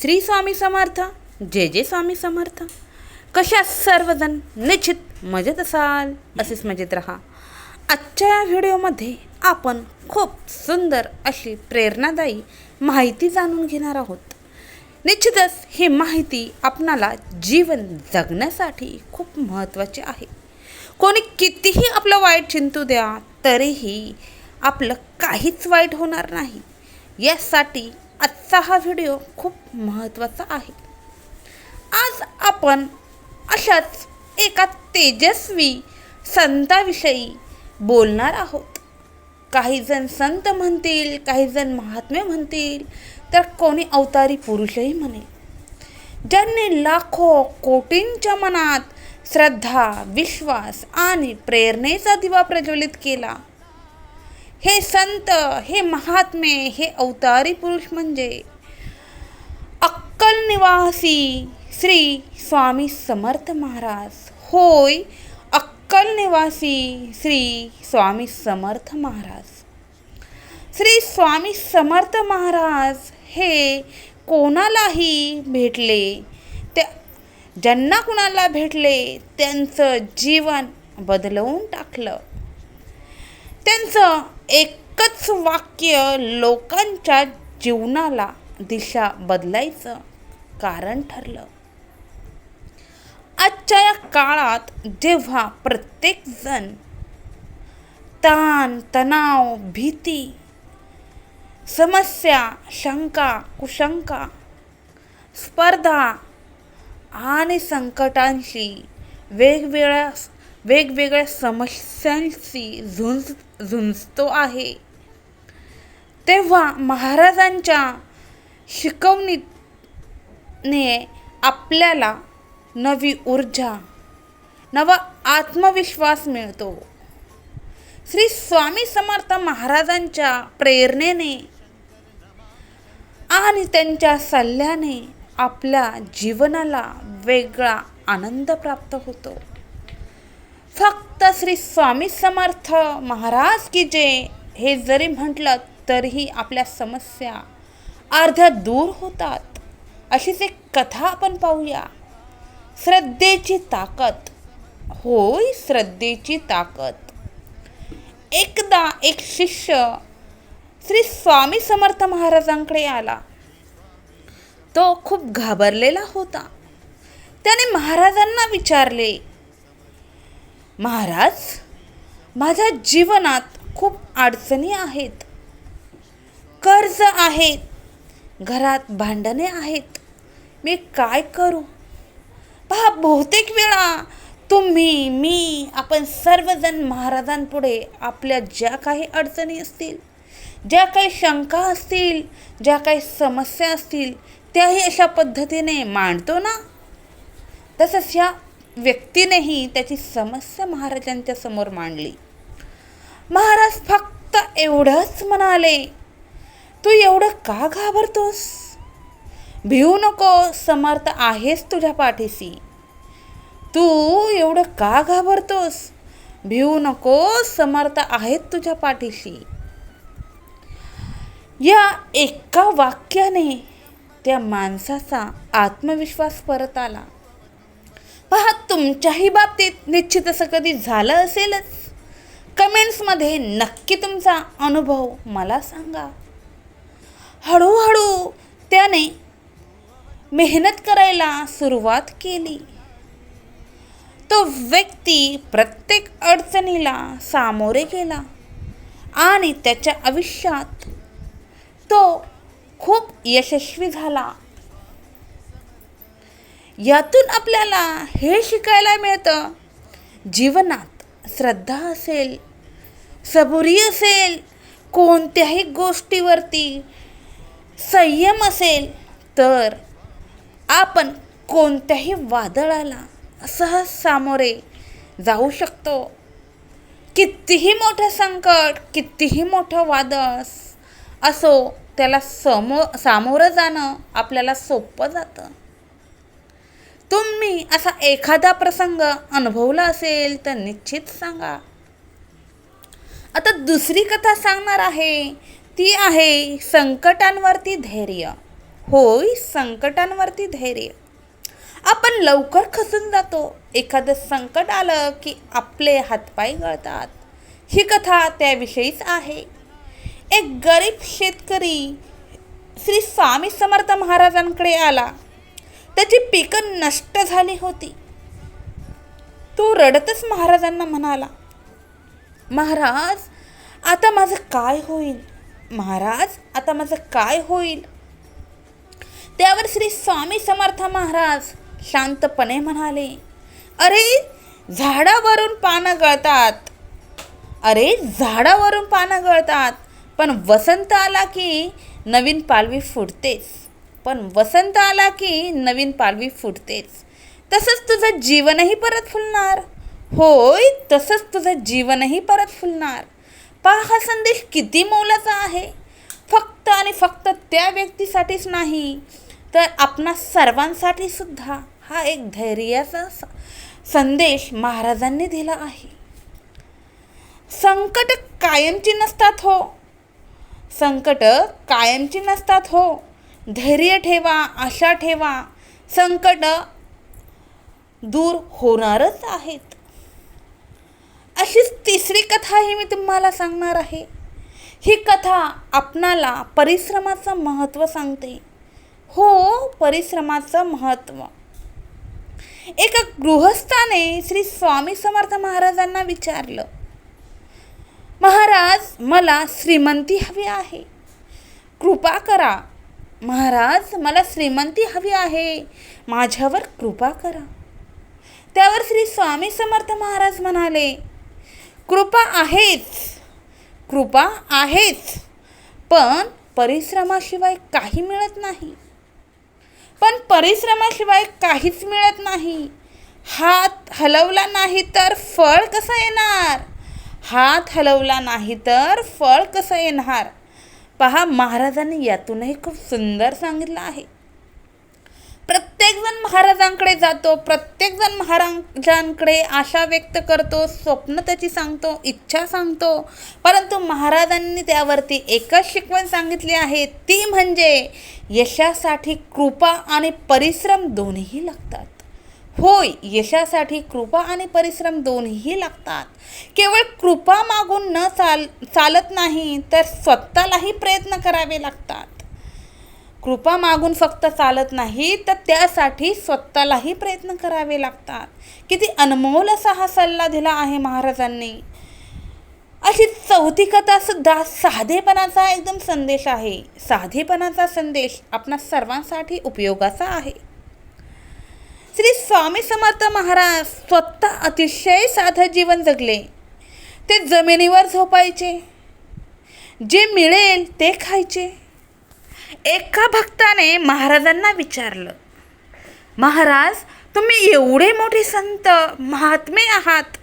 श्री स्वामी समर्थ जे जे स्वामी समर्थ. कशा सर्वजण निश्चित मजेत असाल असेच मजेत राहा. आजच्या या व्हिडिओमध्ये आपण खूप सुंदर अशी प्रेरणादायी माहिती जाणून घेणार आहोत. निश्चितच ही माहिती आपणाला जीवन जगण्यासाठी खूप महत्त्वाची आहे. कोणी कितीही आपलं वाईट चिंतू द्या तरीही आपलं काहीच वाईट होणार नाही. यासाठी आजचा हा व्हिडिओ खूप महत्त्वाचा आहे. आज आपण अशाच एका तेजस्वी संताविषयी बोलणार आहोत. काही जण संत म्हणतील काही जण महात्मे म्हणतील तर कोणी अवतारी पुरुषही म्हणेल. ज्यांनी लाखो कोटींच्या मनात श्रद्धा विश्वास आणि प्रेरणेचा दिवा प्रज्वलित केला हे संत हे महात्मे हे अवतारी पुरुष म्हणजे अक्कल निवासी श्री स्वामी समर्थ महाराज. होय अक्कल निवासी श्री स्वामी समर्थ महाराज. श्री स्वामी समर्थ महाराज हे कोणालाही भेटले? त्या ज्यांना कुणाला भेटले त्यांचं जीवन बदलवून टाकलं. त्यांचं एकच वाक्य लोकांच्या जीवनाला दिशा बदलायचं कारण ठरलं. आजच्या या काळात जेव्हा प्रत्येकजण ताण तणाव भीती समस्या शंका कुशंका स्पर्धा आणि संकटांशी वेगवेगळ्या वेगवेगळ्या समस्यांशी झुंज झुंजतो आहे. तेव्हा महाराजांच्या शिकवणीने आपल्याला नवी ऊर्जा नवा आत्मविश्वास मिळतो. श्री स्वामी समर्थ महाराजांच्या प्रेरणेने आणि त्यांच्या सल्ल्याने आपल्या जीवनाला वेगळा आनंद प्राप्त होतो. फक्त श्री स्वामी समर्थ महाराज की जे हे जरी म्हटलं तरीही आपल्या समस्या अर्ध्या दूर होतात. अशीच एक कथा आपण पाहूया. श्रद्धेची ताकद. होय श्रद्धेची ताकद. एकदा एक शिष्य श्री स्वामी समर्थ महाराजांकडे आला. तो खूप घाबरलेला होता. त्याने महाराजांना विचारले महाराज माझ्या जीवनात खूप अडचणी आहेत. कर्ज आहेत. घरात भांडणे आहेत. मी काय करू? पहा बहुतेक वेळा तुम्ही मी आपण सर्वजण महाराजांपुढे आपल्या ज्या काही अडचणी असतील ज्या काही शंका असतील ज्या काही समस्या असतील त्याही अशा पद्धतीने मांडतो ना? तसंच ह्या व्यक्तीनेही त्याची समस्या महाराजांच्या समोर मांडली. महाराज फक्त एवढंच म्हणाले. तू एवढं का घाबरतोस? भिवू नको समर्थ आहेस तुझ्या पाठीशी. तू एवढं का घाबरतोस? भिवू नको समर्थ आहेत तुझ्या पाठीशी. या एका वाक्याने त्या माणसाचा आत्मविश्वास परत आला. पहा तुमच्याही बाबतीत निश्चित असं कधी झालं असेलच. कमेंट्समध्ये नक्की तुमचा अनुभव मला सांगा. हळूहळू त्याने मेहनत करायला सुरुवात केली. तो व्यक्ती प्रत्येक अडचणीला सामोरे गेला आणि त्याच्या आयुष्यात तो खूप यशस्वी झाला. यातून आपल्याला हे शिकायला मिळतं. जीवनात श्रद्धा असेल सबुरी असेल कोणत्याही गोष्टीवरती संयम असेल तर आपण कोणत्याही वादळाला सहज सामोरे जाऊ शकतो. कितीही मोठं संकट कितीही मोठं वादळ असो त्याला समो सामोरं जाणं आपल्याला सोपं जातं. तुम्ही असा एखादा प्रसंग अनुभवला असेल तर निश्चित सांगा. आता दुसरी कथा सांगणार आहे. ती आहे संकटांवरती धैर्य. होय संकटांवरती धैर्य. आपण लवकर खसून जातो. एखादं संकट आलं की आपले हातपाय गळतात. ही कथा त्याविषयीच आहे. एक गरीब शेतकरी श्री स्वामी समर्थ महाराजांकडे आला. त्याची पिकं नष्ट झाली होती. तो रडतच महाराजांना म्हणाला महाराज आता माझं काय होईल? महाराज आता माझं काय होईल? त्यावर श्री स्वामी समर्थ महाराज शांतपणे म्हणाले अरे झाडावरून पानं गळतात. अरे झाडावरून पानं गळतात. पण वसंत आला की नवीन पालवी फुटतेच पण वसंत आला की नवीन पालवी फुटतेच. तसंच तुझं जीवनही परत फुलणार. होय तसंच तुझं जीवनही परत फुलणार. पहा हा संदेश किती मोलाचा आहे. फक्त आणि फक्त त्या व्यक्तीसाठीच नाही तर आपणा सर्वांसाठी सुद्धा हा एक धैर्याचा स- संदेश महाराजांनी दिला आहे. संकट कायमची नसतात हो. संकट कायमची नसतात हो. धैर्य ठेवा आशा ठेवा संकट दूर होणारच आहेत. अशीच तिसरी कथाही मी तुम्हाला सांगणार आहे. ही कथा आपणाला परिश्रमाचं महत्त्व सांगते. हो परिश्रमाचं महत्त्व. एका गृहस्थाने श्री स्वामी समर्थ महाराजांना विचारलं महाराज मला श्रीमंती हवी आहे. कृपा करा महाराज मला श्रीमंती हवी आहे. माझ्यावर कृपा करा. त्यावर श्री स्वामी समर्थ महाराज म्हणाले कृपा आहेच कृपा आहेच पण परिश्रमाशिवाय काही मिळत नाही. पण परिश्रमाशिवाय काहीच मिळत नाही. हात हलवला नाही तर फळ कसं येणार? हात हलवला नाही तर फळ कसं येणार? पहा महाराजांनी यातूनही खूप सुंदर सांगितलं आहे. प्रत्येकजण महाराजांकडे जातो प्रत्येकजण महाराजांकडे आशा व्यक्त करतो स्वप्न त्याची सांगतो इच्छा सांगतो. परंतु महाराजांनी त्यावरती एकच शिकवण सांगितली आहे ती म्हणजे यशासाठी कृपा आणि परिश्रम दोन्हीही लागतात. होय यशासाठी कृपा आणि परिश्रम दोन्हीही लागतात. केवळ कृपा मागून न चाल चालत नाही तर स्वतःलाही प्रयत्न करावे लागतात. कृपा मागून फक्त चालत नाही तर त्यासाठी स्वतःलाही प्रयत्न करावे लागतात. किती अनमोल असा हा सल्ला दिला आहे महाराजांनी. अशी चौथी कथा सुद्धा साधेपणाचा एकदम संदेश आहे. साधेपणाचा संदेश आपणा सर्वांसाठी उपयोगाचा आहे. श्री स्वामी समर्थ महाराज स्वतः अतिशय साधं जीवन जगले. ते जमिनीवर झोपायचे. जे मिळेल ते खायचे. एका भक्ताने महाराजांना विचारलं महाराज तुम्ही एवढे मोठे संत महात्मे आहात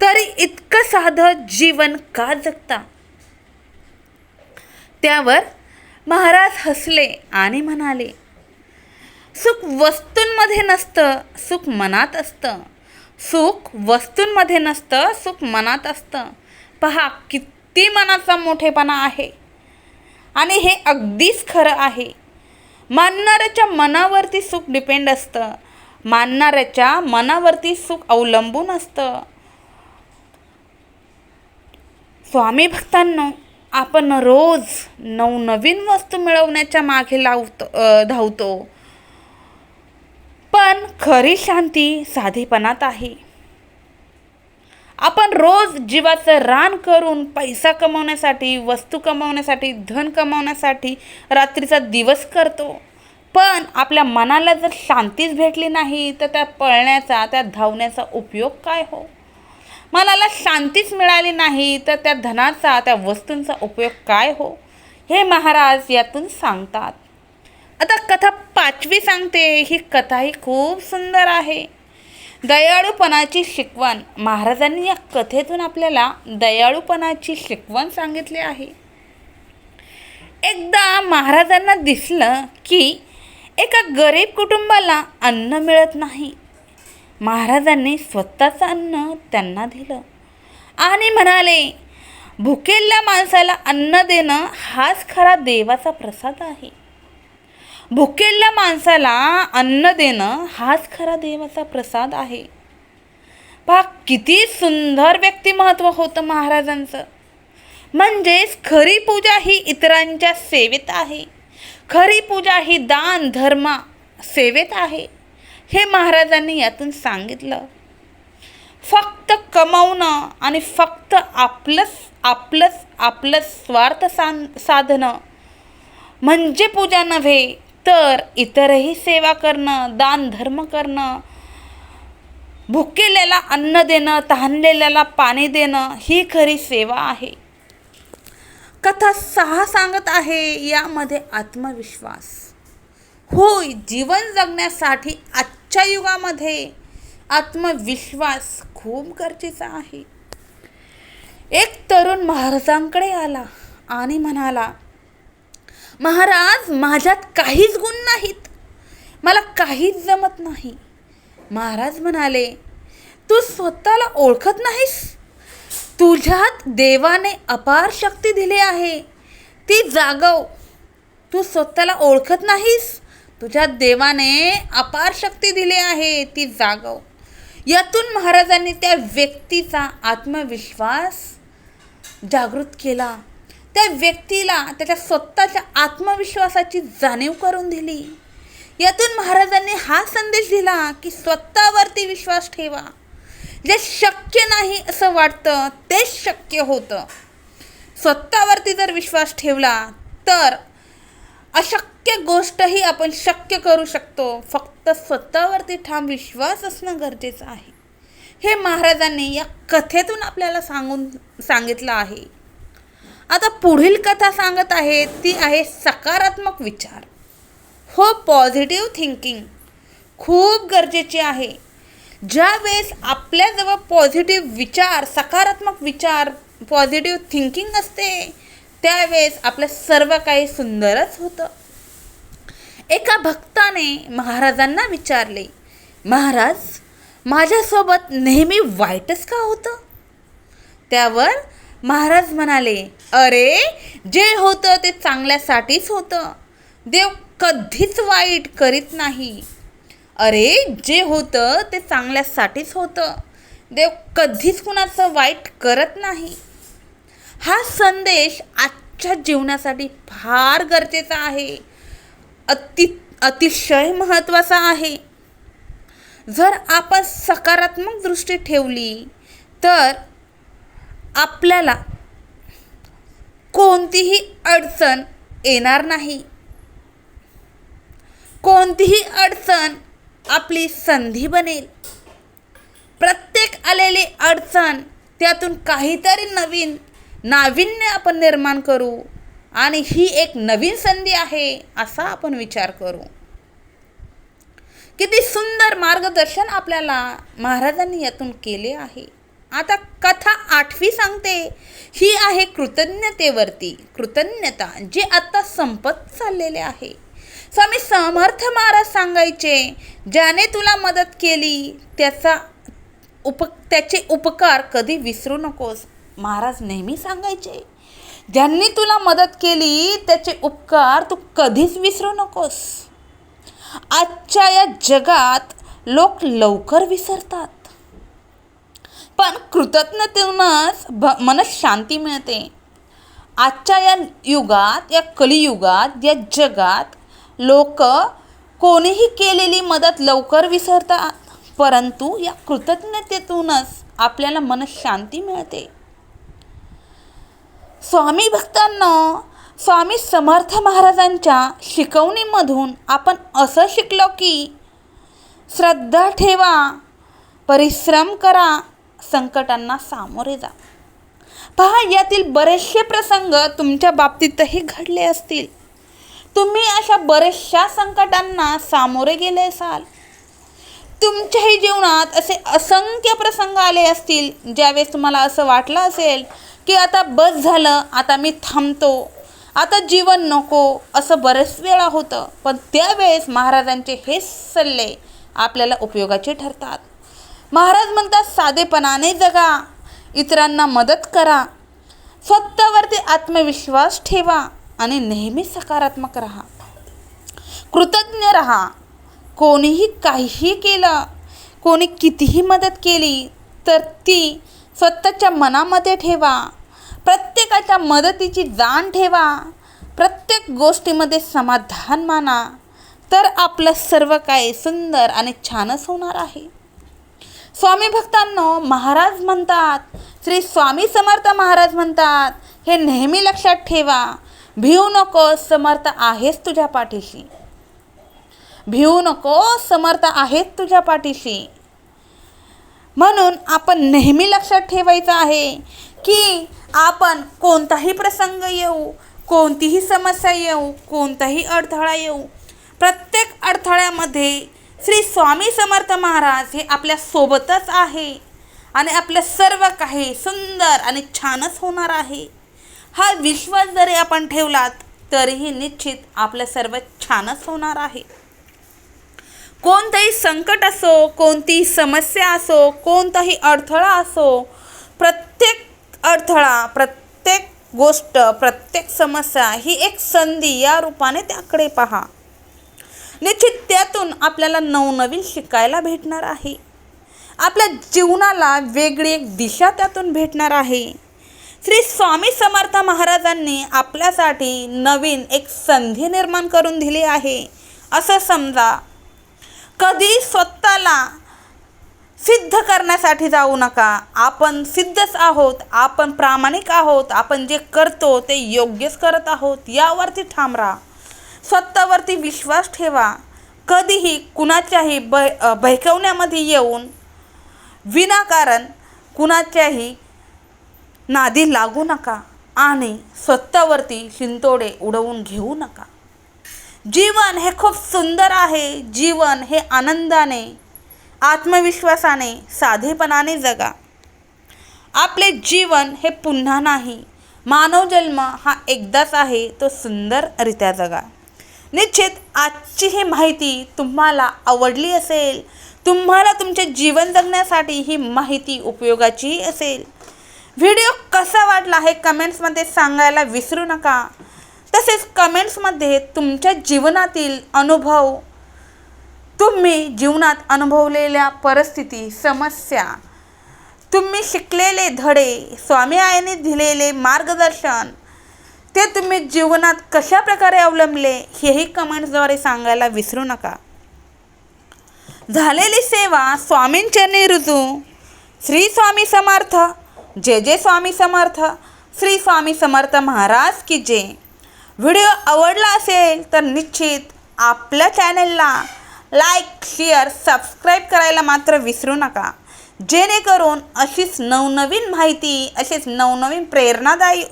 तरी इतकं साधं जीवन का जगता? त्यावर महाराज हसले आणि म्हणाले सुख वस्तूंमध्ये नसतं सुख मनात असतं. सुख वस्तूंमध्ये नसतं सुख मनात असतं. पहा किती मनाचा मोठेपणा आहे. आणि हे अगदीच खरं आहे. मानणाऱ्याच्या मनावरती सुख डिपेंड असतं. मानणाऱ्याच्या मनावरती सुख अवलंबून असतं. स्वामी भक्तांनो आपण रोज नवनवीन वस्तू मिळवण्याच्या मागे लावतो धावतो. पण खरी शांती साधेपणात आहे. आपण रोज जीवाचं रान करून पैसा कमवण्यासाठी वस्तू कमवण्यासाठी धन कमवण्यासाठी रात्रीचा दिवस करतो. पण आपल्या मनाला जर शांतीच भेटली नाही तर त्या पळण्याचा त्या धावण्याचा उपयोग काय हो? मनाला शांतीच मिळाली नाही तर त्या धनाचा त्या वस्तूंचा उपयोग काय हो? हे महाराज यातून सांगतात. आता कथा पाचवी सांगते. ही कथाही खूप सुंदर आहे. दयाळूपणाची शिकवण. महाराजांनी या कथेतून आपल्याला दयाळूपणाची शिकवण सांगितली आहे. एकदा महाराजांना दिसलं की एका गरीब कुटुंबाला अन्न मिळत नाही. महाराजांनी स्वतःचं अन्न त्यांना दिलं आणि म्हणाले भुकेल्या माणसाला अन्न देणं हाच खरा देवाचा प्रसाद आहे. भुकेल्या माणसाला अन्न देणं हाच खरा देवाचा प्रसाद आहे. पहा किती सुंदर व्यक्तिमत्व होतं महाराजांचं. म्हणजेच खरी पूजा ही इतरांच्या सेवेत आहे. खरी पूजा ही दान धर्म सेवेत आहे. हे महाराजांनी यातून सांगितलं. फक्त कमवणं आणि फक्त आपलंच आपलंच आपलं स्वार्थ सान साधणं म्हणजे पूजा नव्हे तर इतरही सेवा करणं दान धर्म करणं भुकेलेला अन्न देणं तहानलेल्याला पाणी देणं ही खरी सेवा आहे. कथा सहा सांगत आहे यामध्ये आत्मविश्वास. होय जीवन जगण्यासाठी आजच्या युगामध्ये आत्मविश्वास खूप गरजेचा आहे. एक तरुण महाराजांकडे आला आणि म्हणाला महाराज माझ्यात काहीच गुण नाहीत. मला काहीच जमत नाही. महाराज म्हणाले तू स्वतःला ओळखत नाहीस? तुझ्यात देवाने अपार शक्ती दिली आहे. ती जागव. तू स्वतःला ओळखत नाहीस? तुझ्यात देवाने अपार शक्ती दिली आहे. ती जागव. यातून महाराजांनी त्या व्यक्तीचा आत्मविश्वास जागृत केला. त्या व्यक्तीला त्याच्या स्वतःच्या आत्मविश्वासाची जाणीव करून दिली. यातून महाराजांनी हा संदेश दिला की स्वतःवरती विश्वास ठेवा. जे शक्य नाही असं वाटतं तेच शक्य होतं. स्वतःवरती जर विश्वास ठेवला तर अशक्य गोष्टही आपण शक्य करू शकतो. फक्त स्वतःवरती ठाम विश्वास असणं गरजेचं आहे. हे महाराजांनी या कथेतून आपल्याला सांगून सांगितलं आहे. आता पुढील कथा सांगत आहे ती आहे सकारात्मक विचार. हो पॉझिटिव्ह थिंकिंग खूप गरजेची आहे. ज्या वेळेस आपल्याजवळ पॉझिटिव्ह विचार सकारात्मक विचार पॉझिटिव्ह थिंकिंग असते त्यावेळेस आपलं सर्व काही सुंदरच होतं. एका भक्ताने महाराजांना विचारले महाराज माझ्यासोबत नेहमी वाईटच का होतं? त्यावर महाराज म्हणाले अरे जे होतं ते चांगल्यासाठीच होतं. देव कधीच वाईट करीत नाही. अरे जे होतं ते चांगल्यासाठीच होतं. देव कधीच कुणाचं वाईट करत नाही. हा संदेश आजच्या जीवनासाठी फार गरजेचा आहे. अति अतिशय महत्त्वाचा आहे. जर आपण सकारात्मक दृष्टी ठेवली तर आपल्याला कोणतीही अडचण येणार नाही. कोणतीही अडचण आपली संधी बनेल. प्रत्येक आलेली अडचण त्यातून काहीतरी नवीन नाविन्य आपण निर्माण करू आणि ही एक नवीन संधी आहे असा आपण विचार करू. किती सुंदर मार्गदर्शन आपल्याला महाराजांनी यातून केले आहे. आता कथा आठवी सांगते. ही आहे कृतज्ञतेवरती. कृतज्ञता जी आता संपत चाललेले आहे. स्वामी समर्थ महाराज सांगायचे ज्याने तुला मदत केली त्याचा उप त्याचे उपकार कधी विसरू नकोस. महाराज नेहमी सांगायचे ज्यांनी तुला मदत केली त्याचे उपकार तू कधीच विसरू नकोस. आजच्या या जगात लोक लवकर विसरतात. पण कृतज्ञतेतूनच भ मनशांती मिळते. आजच्या या युगात या कलियुगात या जगात लोक कोणीही केलेली मदत लवकर विसरतात परंतु या कृतज्ञतेतूनच आपल्याला मनशांती मिळते. स्वामी भक्तांना स्वामी समर्थ महाराजांच्या शिकवणीमधून आपण असं शिकलो की श्रद्धा ठेवा परिश्रम करा संकटांना सामोरे जा. पहा यातील बरेचसे प्रसंग तुमच्या बाबतीतही घडले असतील. तुम्ही अशा बऱ्याचशा संकटांना सामोरे गेले असाल. तुमच्याही जीवनात असे असंख्य प्रसंग आले असतील ज्यावेळेस तुम्हाला असं वाटलं असेल की आता बस झालं आता मी थांबतो आता जीवन नको असं बरेच वेळा होतं. पण त्यावेळेस महाराजांचे हे सल्ले आपल्याला उपयोगाचे ठरतात. महाराज म्हणतात साधेपणाने जगा इतरांना मदत करा. स्वतःवरती आत्मविश्वास ठेवा आणि नेहमी सकारात्मक राहा. कृतज्ञ राहा. कोणीही काहीही केलं कोणी कितीही मदत केली तर ती स्वतःच्या मनामध्ये ठेवा. प्रत्येकाच्या मदतीची जाण ठेवा. प्रत्येक गोष्टीमध्ये समाधान माना. तर आपलं सर्व काही सुंदर आणि छानच होणार आहे. स्वामी भक्तांनो महाराज म्हणतात श्री स्वामी समर्थ महाराज म्हणतात हे नेहमी लक्षात ठेवा भिवू नको समर्थ आहेच तुझ्या पाठीशी. भिवू नको समर्थ आहेत तुझ्या पाठीशी. म्हणून आपण नेहमी लक्षात ठेवायचं आहे की आपण कोणताही प्रसंग येऊ कोणतीही समस्या येऊ कोणताही अडथळा येऊ प्रत्येक अडथळ्यामध्ये श्री स्वामी समर्थ महाराज हे आपल्या सोबतच आहे. आणि आपलं सर्व काही सुंदर आणि छानच होणार आहे. हा विश्वास जरी आपण ठेवलात तरीही निश्चित आपलं सर्व छानच होणार आहे. कोणतंही संकट असो कोणतीही समस्या असो कोणताही अडथळा असो प्रत्येक अडथळा प्रत्येक गोष्ट प्रत्येक समस्या ही एक संधी या रूपाने त्याकडे पहा. निश्चित त्यातून आपल्याला नवनवीन शिकायला भेटणार आहे. आपल्या जीवनाला वेगळी एक दिशा त्यातून भेटणार आहे. श्री स्वामी समर्थ महाराजांनी आपल्यासाठी नवीन एक संधी निर्माण करून दिली आहे. असं समजा कधी स्वतःला सिद्ध करण्यासाठी जाऊ नका. आपण सिद्धच आहोत आपण प्रामाणिक आहोत आपण जे करतो ते योग्यच करत आहोत यावरती ठाम राहा. स्वतःवरती विश्वास ठेवा. कधीही कुणाच्याही ब बहकवण्यामध्ये येऊन विनाकारण कुणाच्याही नादी लागू नका आणि स्वतःवरती शिंतोडे उडवून घेऊ नका. जीवन हे खूप सुंदर आहे. जीवन हे आनंदाने आत्मविश्वासाने साधेपणाने जगा. आपले जीवन हे पुन्हा नाही. मानव जन्म हा एकदाच आहे. तो सुंदररित्या जगा. निश्चित आजची ही माहिती तुम्हाला आवडली असेल तुम्हाला तुमचे जीवन जगण्यासाठी ही माहिती उपयोगाची असेल. व्हिडिओ कसा वाटला हे कमेंट्समध्ये सांगायला विसरू नका. तसेच कमेंट्समध्ये तुमच्या जीवनातील अनुभव तुम्ही जीवनात अनुभवलेल्या परिस्थिती समस्या तुम्ही शिकलेले धडे स्वामी आईने दिलेले मार्गदर्शन ते तुम्ही जीवनात कशा प्रकारे अवलंबले हेही कमेंट्सद्वारे सांगायला विसरू नका. झालेली सेवा स्वामींचरणी रुजू. श्री स्वामी समर्थ. जे जे स्वामी समर्थ. श्री स्वामी समर्थ महाराज की जे व्हिडिओ आवडला असेल तर निश्चित आपल्या चॅनलला लाईक शेअर सबस्क्राईब करायला मात्र विसरू नका. जेणेकरून अशीच नवनवीन माहिती असेच नवनवीन प्रेरणादायी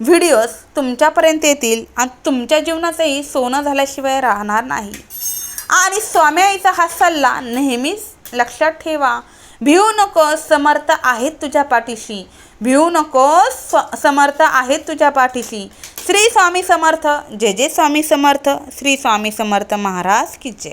व्हिडिओज तुमच्यापर्यंत येतील आणि तुमच्या जीवनाचंही सोनं झाल्याशिवाय राहणार नाही. आणि स्वामी आईचा हा सल्ला नेहमीच लक्षात ठेवा. भिवू नकोस समर्थ आहेत तुझ्या पाठीशी. भिवू नकोस स्व समर्थ आहेत तुझ्या पाठीशी. श्री स्वामी समर्थ जे जे स्वामी समर्थ श्री स्वामी समर्थ महाराज की जय.